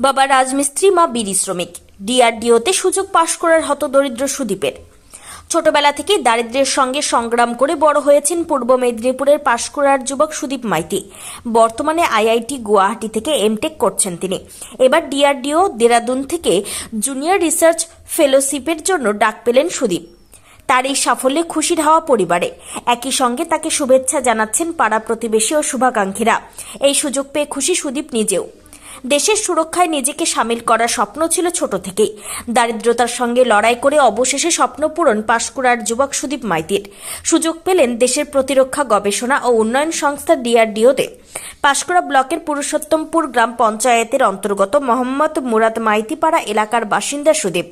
বাবা রাজমিস্ত্রি, মা বিড়ি শ্রমিক। ডিআরডিওতে সুযোগ পাশ করার হতদরিদ্র সুদীপের। ছোটবেলা থেকেই দারিদ্র্যের সঙ্গে সংগ্রাম করে বড় হয়েছেন পূর্ব মেদিনীপুরের পাশকুড়ার যুবক সুদীপ মাইতি। বর্তমানে আইআইটি গুয়াহাটি থেকে এমটেক করছেন তিনি। এবার ডিআরডিও দেরাদুন থেকে জুনিয়র রিসার্চ ফেলোশিপের জন্য ডাক পেলেন সুদীপ। তার এই সাফল্যে খুশির হওয়া পরিবারে। একই সঙ্গে তাকে শুভেচ্ছা জানাচ্ছেন পাড়া প্রতিবেশী ও শুভাকাঙ্ক্ষীরা। এই সুযোগ পেয়ে খুশি সুদীপ নিজেও। দেশের সুরক্ষায় নিজেকে সামিল করার স্বপ্ন ছিল ছোট থেকেই। দারিদ্রতার সঙ্গে লড়াই করে অবশেষে স্বপ্ন পূরণ পাশকুড়ার যুবক সুদীপ মাইতির। সুযোগ পেলেন দেশের প্রতিরক্ষা গবেষণা ও উন্নয়ন সংস্থা ডিআরডিওতে। পাশকুড়া ব্লকের পুরুষোত্তমপুর গ্রাম পঞ্চায়েতের অন্তর্গত মোহাম্মদ মুরাদ মাইতিপাড়া এলাকার বাসিন্দা সুদীপ।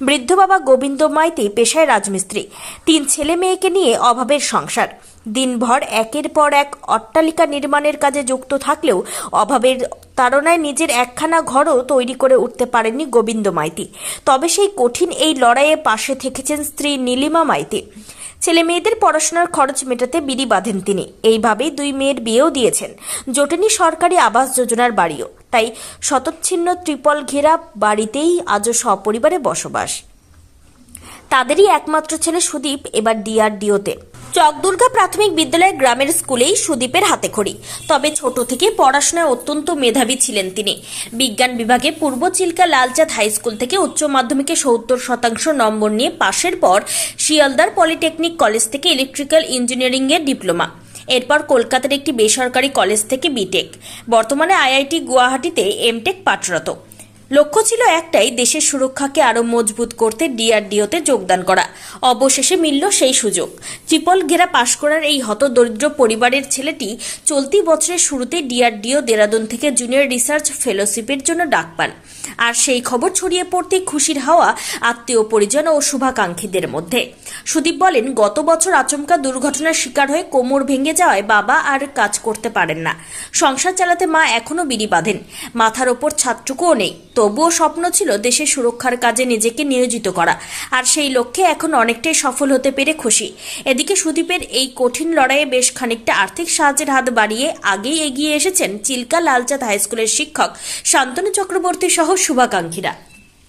বৃদ্ধ বাবা গোবিন্দ মাইতি পেশায় রাজমিস্ত্রি। তিন ছেলে মেয়েকে নিয়ে অভাবের সংসার। দিনভর একের পর এক অট্টালিকা নির্মাণের কাজে যুক্ত থাকলেও অভাবের তাড়নায় নিজের একখানা ঘরও তৈরি করে উঠতে পারেননি গোবিন্দ মাইতি। তবে সেই কঠিন এই লড়াইয়ে পাশে থেকেছেন স্ত্রী নীলিমা মাইতি। ছেলে মেয়েদের পড়াশোনার খরচ মেটাতে বিড়ি বাঁধেন তিনি। এইভাবেই দুই মেয়ের বিয়েও দিয়েছেন। জোটেনি সরকারি আবাস যোজনার বাড়িও। তাই শতচ্ছিন্ন ত্রিপল ঘেরা বাড়িতেই আজও সপরিবারে বসবাস। তাদেরই একমাত্র ছেলে সুদীপ এবার ডিআরডিওতে। চকদুর্গা প্রাথমিক বিদ্যালয়ের গ্রামের স্কুলেই সুদীপের হাতে খড়ি। তবে ছোট থেকে পড়াশোনায় অত্যন্ত মেধাবী ছিলেন তিনি। বিজ্ঞান বিভাগে পূর্ব চিল্কা লালচাঁদ হাই স্কুল থেকে উচ্চ মাধ্যমিকে সত্তর শতাংশ নম্বর নিয়ে পাশের পর শিয়ালদার পলিটেকনিক কলেজ থেকে ইলেকট্রিক্যাল ইঞ্জিনিয়ারিংয়ের ডিপ্লোমা। এরপর কলকাতার একটি বেসরকারি কলেজ থেকে বিটেক। বর্তমানে আইআইটি গুয়াহাটিতে এমটেক পাঠরত। লক্ষ্য ছিল একটাই, দেশের সুরক্ষাকে আরও মজবুত করতে ডিআরডিওতে যোগদান করা। অবশেষে মিলল সেই সুযোগ। ট্রিপল ঘেরা পাশ করার এই হতদরিদ্র পরিবারের ছেলেটি চলতি বছরের শুরুতে ডিআরডিও দেরাদুন থেকে জুনিয়র রিসার্চ ফেলোশিপের জন্য ডাক পান। আর সেই খবর ছড়িয়ে পড়তে খুশির হাওয়া আত্মীয় পরিজন ও শুভাকাঙ্ক্ষীদের মধ্যে। সুদীপ বলেন, গত বছর আচমকা দুর্ঘটনার শিকার হয়ে কোমর ভেঙে যাওয়ায় বাবা আর কাজ করতে পারেন না। সংসার চালাতে মা এখনও বিড়ি বাঁধেন। মাথার ওপর ছাদটুকুও নেই। তবুও স্বপ্ন ছিল দেশের সুরক্ষার কাজে নিজেকে নিয়োজিত করা। আর সেই লক্ষ্যে এখন অনেকটাই সফল হতে পেরে খুশি। এদিকে সুদীপের এই কঠিন লড়াইয়ে বেশ খানিকটা আর্থিক সাহায্যের হাত বাড়িয়ে আগেই এগিয়ে এসেছেন চিল্কা লালচাঁদ হাইস্কুলের শিক্ষক শান্তনু চক্রবর্তী সহ শুভাকাঙ্ক্ষীরা।